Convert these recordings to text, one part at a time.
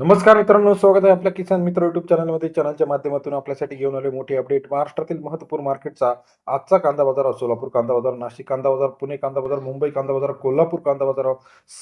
नमस्कार मित्रांनो स्वागत आहे आपल्या किसान मित्र युट्यूब चॅनलमध्ये चॅनलच्या माध्यमातून आपल्यासाठी घेऊन आले मोठी अपडेट महाराष्ट्रातील महत्त्वपूर्ण मार्केटचा आजचा कांदा बाजार सोलापूर कांदा बाजार नाशिक कांदा बाजार पुणे कांदा बाजार मुंबई कांदा बाजार कोल्हापूर कांदा बाजार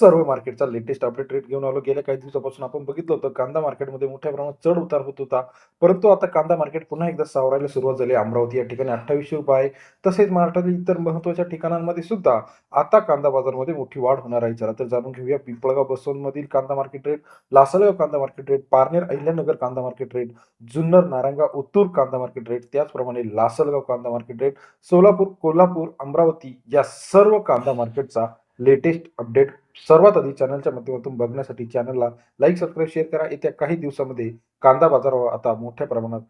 सर्व मार्केटचा लेटेस्ट अपडेट रेट घेऊन आलो. गेल्या काही दिवसापासून आपण बघितलं होतं कांदा मार्केटमध्ये मोठ्या प्रमाणात चढ उतार होत होता. परंतु आता कांदा मार्केट पुन्हा एकदा सावरायला सुरुवात झाली. अमरावती या ठिकाणी अठ्ठावीसशे रुपये आहे. तसेच महाराष्ट्रातील इतर महत्त्वाच्या ठिकाणांमध्ये सुद्धा आता कांदा बाजारमध्ये मोठी वाढ होणार आहे. चला तर जाणून घेऊया पिंपळगाव बसवंतमधील कांदा मार्केट रेट लासलगाव कांदा मार्केट रेट पारनेर अहिल्यानगर कांदा मार्केट रेट जुन्नर नारायणगाव उत्तूर कांदा मार्केट रेट त्याचप्रमाणे लासलगाव कांदा मार्केट रेट सोलापूर कोल्हापूर अमरावती या सर्व कांदा मार्केटचा लेटेस्ट अपडेट सर्वात आधी चॅनलच्या माध्यमातून बघण्यासाठी चॅनलला लाईक सबस्क्राईब शेअर करा. येत्या काही दिवसामध्ये कांदा बाजारावर आता मोठ्या प्रमाणात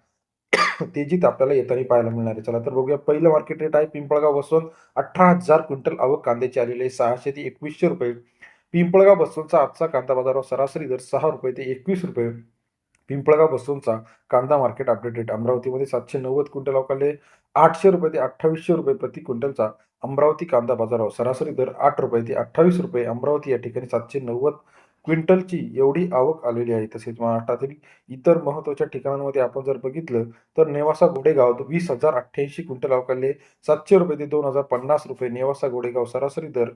तेजीत आपल्याला येताना पाहायला मिळणार आहे. चला तर बघूया. पहिलं मार्केट रेट आहे पिंपळगाव वसवंत. अठरा हजार क्विंटल आवक कांद्याची आलेली आहे. सहाशे ते एकवीसशे रुपये पिंपळगाव बसवंतचा आजचा कांदा बाजारावर सरासरी दर सहा रुपये ते एकवीस रुपये. पिंपळगाव बसवंतचा कांदा मार्केट अपडेटेड अमरावतीमध्ये सातशे नव्वद क्विंटल अवकाले आठशे रुपये ते अठ्ठावीसशे रुपये प्रति क्विंटलचा अमरावती कांदा बाजारावर सरासरी दर आठ रुपये ते अठ्ठावीस रुपये अमरावती या ठिकाणी सातशे नव्वद क्विंटलची एवढी आवक आलेली आहे. तसेच महाराष्ट्रातील इतर महत्त्वाच्या ठिकाणांमध्ये आपण जर बघितलं तर नेवासा गोडेगाव वीस हजार अठ्ठ्याऐंशी क्विंटल अवकाले सातशे रुपये ते दोन हजार पन्नास रुपये नेवासा गोडेगाव सरासरी दर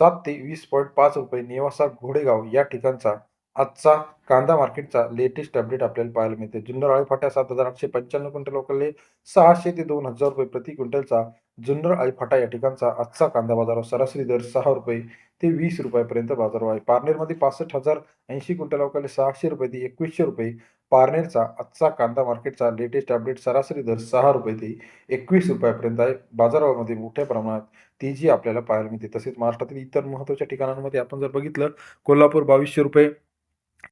सात ते वीस पॉईंट पाच रुपये नेवासा घोडेगाव या ठिकाणचा आजचा कांदा मार्केटचा लेटेस्ट अपडेट आपल्याला पाहायला मिळते. जुन्नर आळीफाट्या सात हजार आठशे पंच्याण्णव क्विंटल लोकलले सहाशे ते दोन हजार रुपये प्रति क्विंटलचा जुन्नर आळीफाटा या ठिकाणचा आजचा कांदा बाजारावर सरासरी दर सहा रुपये ते वीस रुपयापर्यंत बाजारभाव आहे. पारनेरमध्ये पासष्ट हजार ऐंशी क्विंटल अवकाले सहाशे रुपये ते एकवीसशे रुपये पारनेरचा आजचा कांदा मार्केटचा लेटेस्ट अपडेट सरासरी दर सहा रुपये ते एकवीस रुपयापर्यंत आहे. बाजारामध्ये मोठ्या प्रमाणात तेजी आपल्याला पाहायला मिळते. तसेच महाराष्ट्रातील इतर महत्त्वाच्या ठिकाणांमध्ये आपण जर बघितलं कोल्हापूर बावीसशे रुपये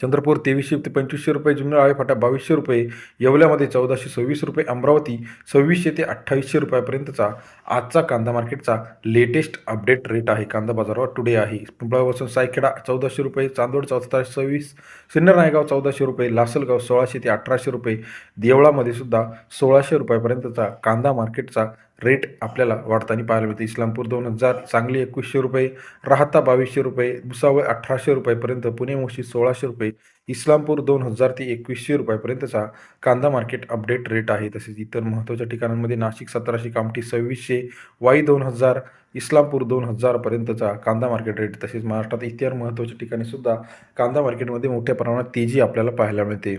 चंद्रपूर तेवीसशे ते पंचवीसशे रुपये जुन्नर आळेफाटा बावीसशे रुपये. येवल्यामध्ये चौदाशे सव्वीस रुपये अमरावती सव्वीसशे ते अठ्ठावीसशे रुपयापर्यंतचा आजचा कांदा मार्केटचा लेटेस्ट अपडेट रेट आहे. कांदा बाजारावर टुडे आहे. पिंपळापासून सायखेडा चौदाशे रुपये चांदोड चौदा सव्वीस सिन्नर नायगाव चौदाशे रुपये लासलगाव सोळाशे ते अठराशे रुपये. देवळामध्ये सुद्धा सोळाशे रुपयापर्यंतचा कांदा मार्केटचा रेट आपल्याला वाढताना पाहायला मिळते. इस्लामपूर दोन हजार सांगली एकवीसशे रुपये राहता बावीसशे रुपये भुसावळ अठराशे रुपयापर्यंत पुणे मोशी सोळाशे रुपये इस्लामपूर दोन हजार ते एकवीसशे रुपयापर्यंतचा कांदा मार्केट अपडेट रेट आहे. तसेच इतर महत्त्वाच्या ठिकाणांमध्ये नाशिक सतराशे कामठी सव्वीसशे वाई दोन हजार इस्लामपूर दोन हजारपर्यंतचा कांदा मार्केट रेट. तसेच महाराष्ट्रात इतर महत्त्वाच्या ठिकाणी सुद्धा कांदा मार्केटमध्ये मोठ्या प्रमाणात तेजी आपल्याला पाहायला मिळते.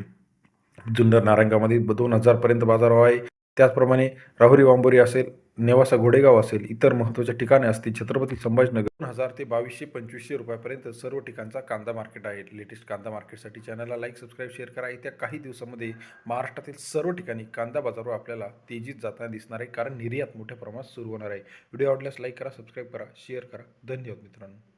जुन्नर नारंगामध्ये दोन हजारपर्यंत बाजारभाव आहे त्याचप्रमाणे राहुरी वांबोरी असेल नेवासा घोडेगाव असेल इतर महत्त्वाच्या ठिकाणे असतील छत्रपती संभाजीनगर. दोन हजार ते बावीसशे पंचवीसशे रुपयापर्यंत सर्व ठिकाणचा कांदा मार्केट आहे. लेटेस्ट कांदा मार्केटसाठी चॅनलला लाईक सबस्क्राईब शेअर करा. येत्या काही दिवसामध्ये महाराष्ट्रातील सर्व ठिकाणी कांदा बाजारवर आपल्याला तेजीत जाताना दिसणार आहे कारण निर्यात मोठ्या प्रमाणात सुरू होणार आहे. व्हिडिओ आवडल्यास लाईक करा सबस्क्राईब करा शेअर करा. धन्यवाद मित्रांनो.